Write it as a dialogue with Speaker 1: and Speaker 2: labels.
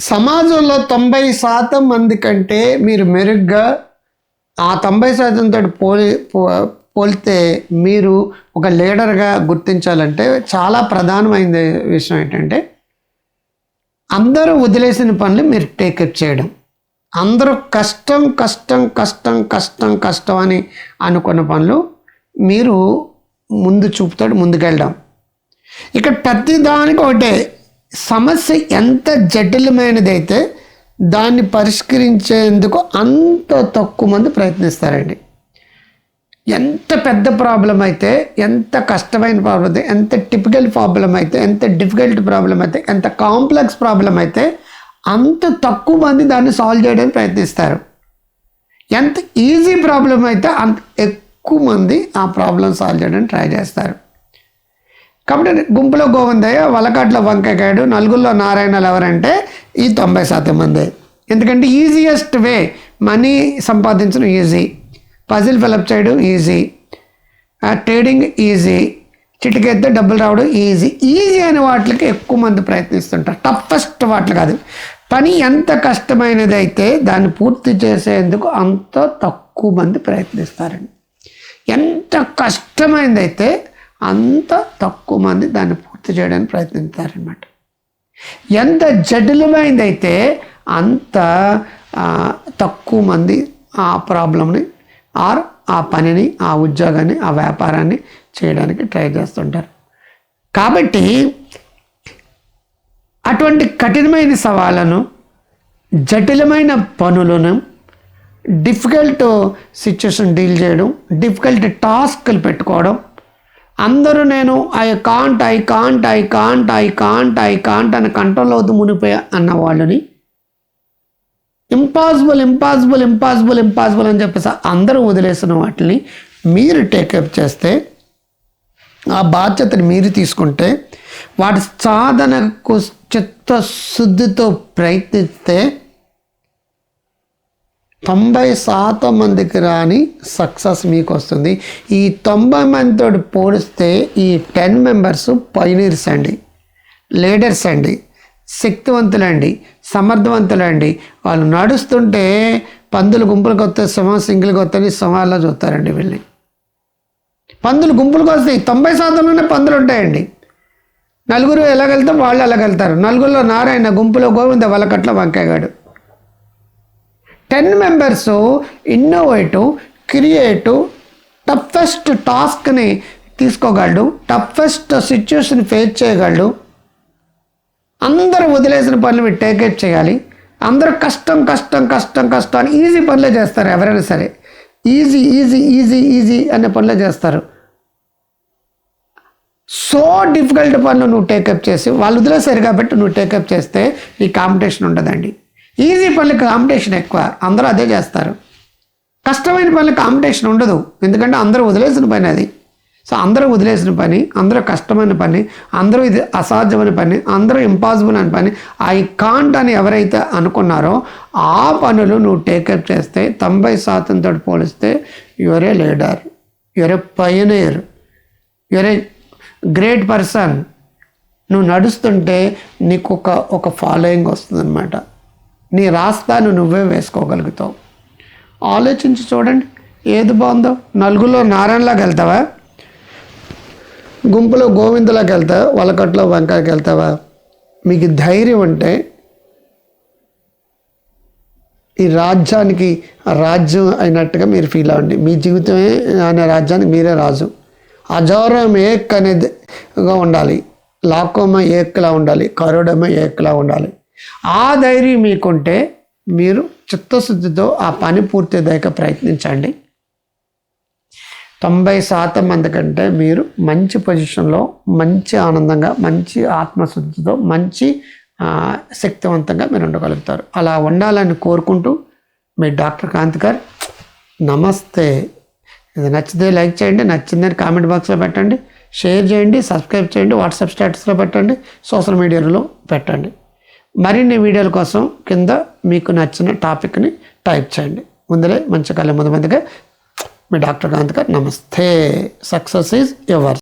Speaker 1: సమాజంలో తొంభై శాతం మంది కంటే మీరు మెరుగ్గా ఆ తొంభై శాతంతో పోలి పో పోలితే మీరు ఒక లీడర్గా గుర్తించాలంటే చాలా ప్రధానమైన విషయం ఏంటంటే అందరూ వదిలేసిన పనులు మీరు టేకప్ చేయడం. అందరూ కష్టం కష్టం కష్టం కష్టం కష్టం అని అనుకున్న పనులు మీరు ముందు చూపుతాడు ముందుకెళ్ళడం ఇక్కడ ప్రతి దానికి ఒకటే సమస్య ఎంత జటిలమైనదైతే దాన్ని పరిష్కరించేందుకు అంత తక్కువ మంది ప్రయత్నిస్తారండి. ఎంత పెద్ద ప్రాబ్లం అయితే ఎంత కష్టమైన ప్రాబ్లం అయితే ఎంత టిపికల్ ప్రాబ్లం అయితే ఎంత డిఫికల్ట్ ప్రాబ్లం అయితే ఎంత కాంప్లెక్స్ ప్రాబ్లం అయితే అంత తక్కువ మంది దాన్ని సాల్వ్ చేయడానికి ప్రయత్నిస్తారు. ఎంత ఈజీ ప్రాబ్లం అయితే అంత ఎక్కువ మంది ఆ ప్రాబ్లం సాల్వ్ చేయడానికి ట్రై చేస్తారు. కాబట్టి గుంపులో గోవిందయ్య వలకాట్లో వంకాయకాయుడు నలుగురిలో నారాయణలు ఎవరంటే ఈ తొంభై శాతం మంది. ఎందుకంటే ఈజియెస్ట్ వే మనీ సంపాదించడం ఈజీ పజిల్ ఫిలప్ చేయడం ఈజీ ట్రేడింగ్ ఈజీ చిటికెత్తే డబ్బులు రావడం ఈజీ ఈజీ అయిన వాటికి ఎక్కువ మంది ప్రయత్నిస్తుంటారు. టఫెస్ట్ వాటికి కాదు. పని ఎంత కష్టమైనది అయితే దాన్ని పూర్తి చేసేందుకు అంత తక్కువ మంది ప్రయత్నిస్తారండి. ఎంత కష్టమైనదైతే అంత తక్కువ మంది దాన్ని పూర్తి చేయడానికి ప్రయత్నిస్తారనమాట ఎంత జటిలమైందైతే అంత తక్కువ మంది ఆ ప్రాబ్లంని ఆర్ ఆ పనిని ఆ ఉద్యోగాన్ని ఆ వ్యాపారాన్ని చేయడానికి ట్రై చేస్తుంటారు. కాబట్టి అటువంటి కఠినమైన సవాళ్ళను జటిలమైన పనులను డిఫికల్ట్ సిచ్యువేషన్ డీల్ చేయడం డిఫికల్ట్ టాస్క్లు పెట్టుకోవడం అందరూ నేను I can't I can't I can't I can't I can't అని కంట్రోల్ అవుతూ మునిపోయా అన్న వాళ్ళని. ఇంపాసిబుల్ ఇంపాసిబుల్ ఇంపాసిబుల్ ఇంపాసిబుల్ అని చెప్పేసి అందరూ వదిలేసిన వాటిని మీరు టేకప్ చేస్తే ఆ బాధ్యతని మీరు తీసుకుంటే వాటి సాధనకు చిత్తశుద్ధితో ప్రయత్నిస్తే తొంభై శాతం మందికి రాని సక్సెస్ మీకు వస్తుంది ఈ తొంభై మందితో పోలిస్తే ఈ టెన్ మెంబర్స్ పైనీర్స్ అండి. లీడర్స్ అండి. శక్తివంతులండి. సమర్థవంతులండి. వాళ్ళు నడుస్తుంటే పందులు గుంపులకు వస్తే సింహం సింగిల్కి వస్తాయని సింహాల్లో చూస్తారండి వీళ్ళని. పందులు గుంపులకు వస్తాయి తొంభై శాతంలోనే పందులు ఉంటాయండి. నలుగురు ఎలాగెళ్తే వాళ్ళు ఎలాగెళ్తారు. నలుగురిలో నారాయణ గుంపులో గోవింద వలకట్ల వంకాయగాడు. Ten members innovative creative toughest టాస్క్ని తీసుకోగలడు టఫెస్ట్ సిచ్యువేషన్ ఫేస్ చేయగలడు. అందరూ వదిలేసిన పనులు మీరు చేయాలి. అందరూ కష్టం కష్టం కష్టం కష్టం అని ఈజీ పనులే చేస్తారు ఎవరైనా సరే. ఈజీ ఈజీ ఈజీ ఈజీ అనే పనులే చేస్తారు. సో డిఫికల్ట్ పనులు నువ్వు టేకప్ చేసి వాళ్ళు వదిలేసారు కాబట్టి నువ్వు టేకప్ చేస్తే ఈ కాంపిటీషన్ ఉండదండి. ఈజీ పనులకు కాంపిటీషన్ ఎక్కువ. అందరూ అదే చేస్తారు. కష్టమైన పనులకు కాంపిటీషన్ ఉండదు. ఎందుకంటే అందరూ వదిలేసిన పని అది. సో అందరూ వదిలేసిన పని అందరూ కష్టమైన పని అందరూ ఇది అసాధ్యమైన పని అందరూ ఇంపాసిబుల్ అని పని. ఐ కాంట్ అని ఎవరైతే అనుకున్నారో ఆ పనులు నువ్వు టేకప్ చేస్తే తొంభై శాతంతో పోలిస్తే you're leader you're pioneer you're great person నువ్వు నడుస్తుంటే నీకు ఒక ఒక ఫాలోయింగ్ వస్తుందన్నమాట. నీ రాస్తాను నువ్వే వేసుకోగలుగుతావు. ఆలోచించి చూడండి. ఏది బాగుందో? నలుగురిలో నారాయణలాగా వెళ్తావా? గుంపులో గోవిందలోకి వెళ్తావా? వలకట్లో వంకాయకి వెళ్తావా? మీకు ధైర్యం ఉంటే ఈ రాజ్యానికి రాజ్యం అయినట్టుగా మీరు ఫీల్ అవ్వండి. మీ జీవితమే అనే రాజ్యానికి మీరే రాజు. అజోరం ఏక్ అనేదిగా ఉండాలి. లాకోమ ఏక్లా ఉండాలి. కరుడమ ఏక్లా ఉండాలి. ఆ ధైర్యం మీకుంటే మీరు చిత్తశుద్ధితో ఆ పని పూర్తిదాకా ప్రయత్నించండి. తొంభై శాతం మంది కంటే మీరు మంచి పొజిషన్లో మంచి ఆనందంగా మంచి ఆత్మశుద్ధితో మంచి శక్తివంతంగా మీరు ఉండగలుగుతారు. అలా ఉండాలని కోరుకుంటూ మీ డాక్టర్ కాంత్ గారు నమస్తే. ఇది నచ్చితే లైక్ చేయండి నచ్చిందని కామెంట్ బాక్స్లో పెట్టండి షేర్ చేయండి సబ్స్క్రైబ్ చేయండి వాట్సాప్ స్టేటస్లో పెట్టండి సోషల్ మీడియాలో పెట్టండి. మరిన్ని వీడియోల కోసం కింద మీకు నచ్చిన టాపిక్ని టైప్ చేయండి. ముందరే మంచి కళ్ళ ముందు ముందుగా మీ డాక్టర్ గాంధీ గారు నమస్తే. Success is ever